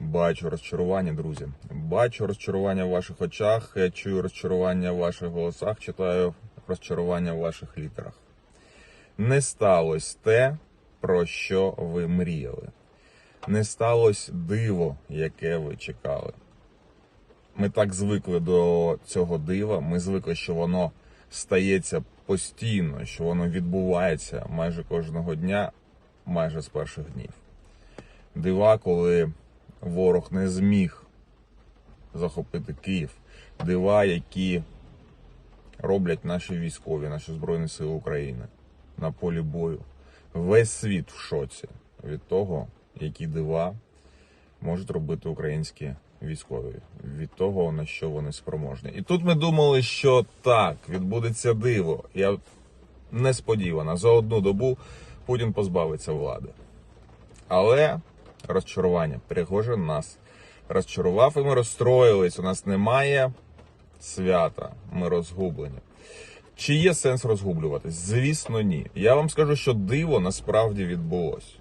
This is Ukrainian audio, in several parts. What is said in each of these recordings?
Бачу розчарування, друзі. Бачу розчарування в ваших очах, я чую розчарування в ваших голосах, читаю розчарування в ваших літерах. Не сталося те, про що ви мріяли. Не сталося диво, яке ви чекали. Ми так звикли до цього дива, ми звикли, що воно стається постійно, що воно відбувається майже кожного дня, майже з перших днів. Дива, коли ворог не зміг захопити Київ. Дива, які роблять наші військові, наші Збройні Сили України на полі бою. Весь світ в шоці від того, які дива можуть робити українські військові, від того, на що вони спроможні. І тут ми думали, що так, відбудеться диво. Я несподівано за одну добу Путін позбавиться влади. Але розчарування. Пригожин нас розчарував, і ми розстроїлись. У нас немає свята. Ми розгублені. Чи є сенс розгублюватись? Звісно, ні. Я вам скажу, що диво насправді відбулось.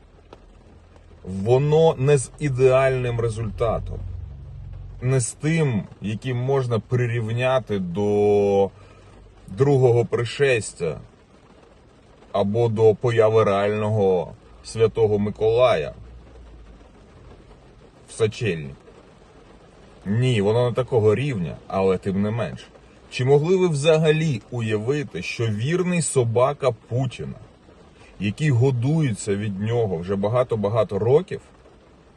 Воно не з ідеальним результатом, не з тим, яким можна прирівняти до другого пришестя або до появи реального святого Миколая в сочельник. Ні, воно не такого рівня, але тим не менш. Чи могли ви взагалі уявити, що вірний собака Путіна, який годується від нього вже багато-багато років,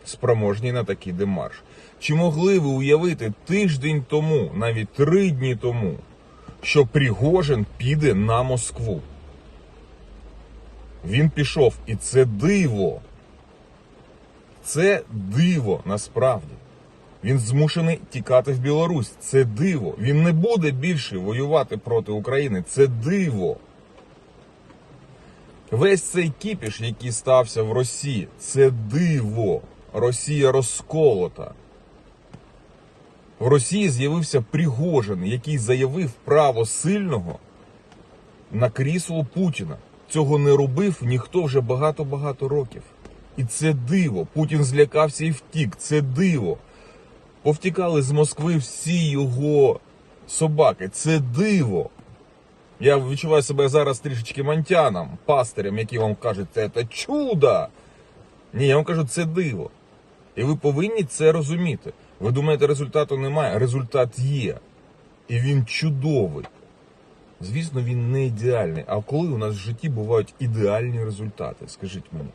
спроможний на такий демарш? Чи могли ви уявити тиждень тому, навіть три дні тому, що Пригожин піде на Москву? Він пішов, і це диво. Це диво насправді. Він змушений тікати в Білорусь. Це диво. Він не буде більше воювати проти України. Це диво. Весь цей кіпіш, який стався в Росії, це диво. Росія розколота. В Росії з'явився Пригожин, який заявив право сильного на крісло Путіна. Цього не робив ніхто вже багато-багато років. І це диво. Путін злякався і втік. Це диво. Повтікали з Москви всі його собаки. Це диво. Я відчуваю себе зараз трішечки мантяном, пастирем, які вам кажуть, це чудо. Ні, я вам кажу, це диво. І ви повинні це розуміти. Ви думаєте, результату немає? Результат є. І він чудовий. Звісно, він не ідеальний. А коли у нас в житті бувають ідеальні результати, скажіть мені.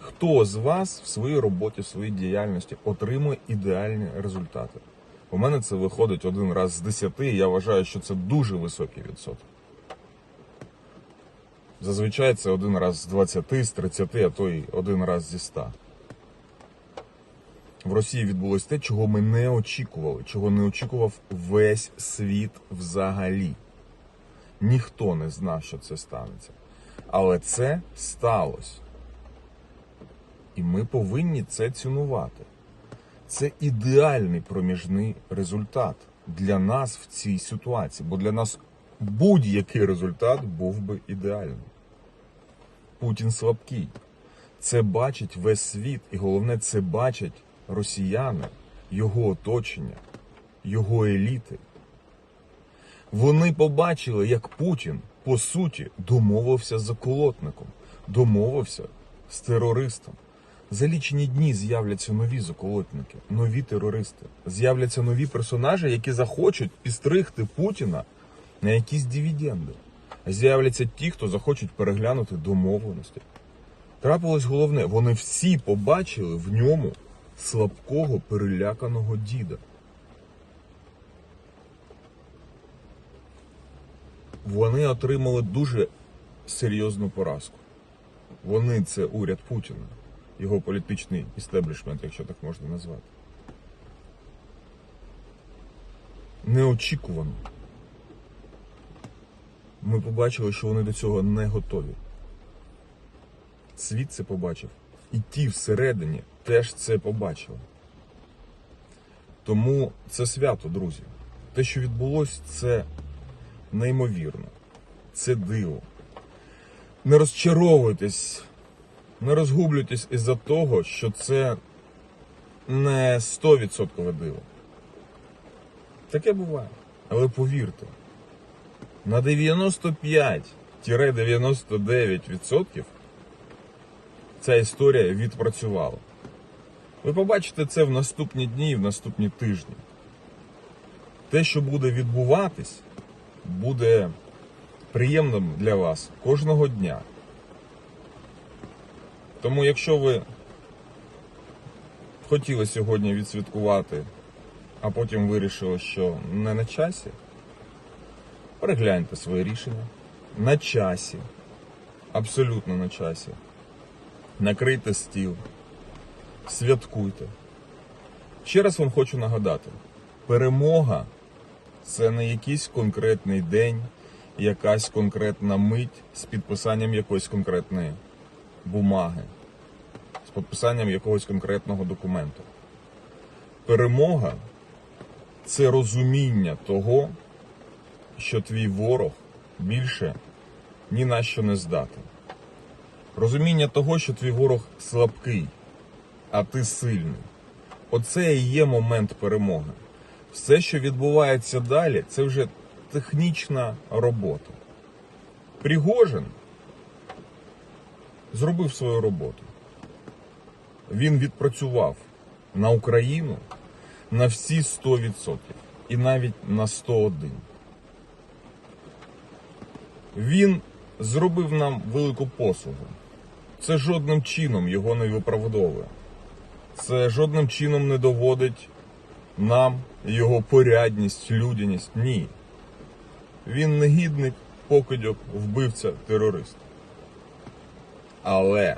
Хто з вас в своїй роботі, в своїй діяльності отримує ідеальні результати? У мене це виходить один раз з десяти, і я вважаю, що це дуже високий відсоток. Зазвичай це один раз з 20, з 30, а то й один раз зі 100. В Росії відбулось те, чого ми не очікували, чого не очікував весь світ взагалі. Ніхто не знав, що це станеться. Але це сталося. І ми повинні це цінувати. Це ідеальний проміжний результат для нас в цій ситуації, бо для нас будь-який результат був би ідеальним. Путін слабкий. Це бачить весь світ, і головне, це бачать росіяни, його оточення, його еліти. Вони побачили, як Путін, по суті, домовився з заколотником, домовився з терористом. За лічені дні з'являться нові заколотники, нові терористи. З'являться нові персонажі, які захочуть підстригти Путіна на якісь дивіденди. З'являться ті, хто захочуть переглянути домовленості. Трапилось головне, вони всі побачили в ньому слабкого переляканого діда. Вони отримали дуже серйозну поразку. Вони це уряд Путіна, його політичний істеблішмент, якщо так можна назвати. Неочікувано. Ми побачили, що вони до цього не готові. Світ це побачив. І ті всередині теж це побачили. Тому це свято, друзі. Те, що відбулося, це неймовірно. Це диво. Не розчаровуйтесь, не розгублюйтесь із-за того, що це не 100% диво. Таке буває. Але повірте, на 95-99% ця історія відпрацювала. Ви побачите це в наступні дні і в наступні тижні. Те, що буде відбуватись, буде приємним для вас кожного дня. Тому, якщо ви хотіли сьогодні відсвяткувати, а потім вирішили, що не на часі, перегляньте своє рішення. На часі, абсолютно на часі. Накрийте стіл, святкуйте. Ще раз вам хочу нагадати: перемога це не якийсь конкретний день, якась конкретна мить з підписанням якоїсь конкретної бумаги, з підписанням якогось конкретного документу. Перемога це розуміння того, що твій ворог більше ні на що не здатен. Розуміння того, що твій ворог слабкий, а ти сильний. Оце і є момент перемоги. Все, що відбувається далі, це вже технічна робота. Пригожин зробив свою роботу. Він відпрацював на Україну на всі 100% і навіть на 101. Він зробив нам велику послугу. Це жодним чином його не виправдовує. Це жодним чином не доводить нам його порядність, людяність. Ні. Він негідник, покидьок, вбивця, терорист. Але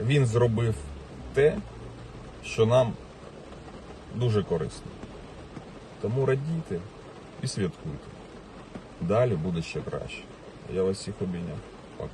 він зробив те, що нам дуже корисно. Тому радійте і святкуйте. Далі буде ще краще. Я вас всіх обійняв. Пока.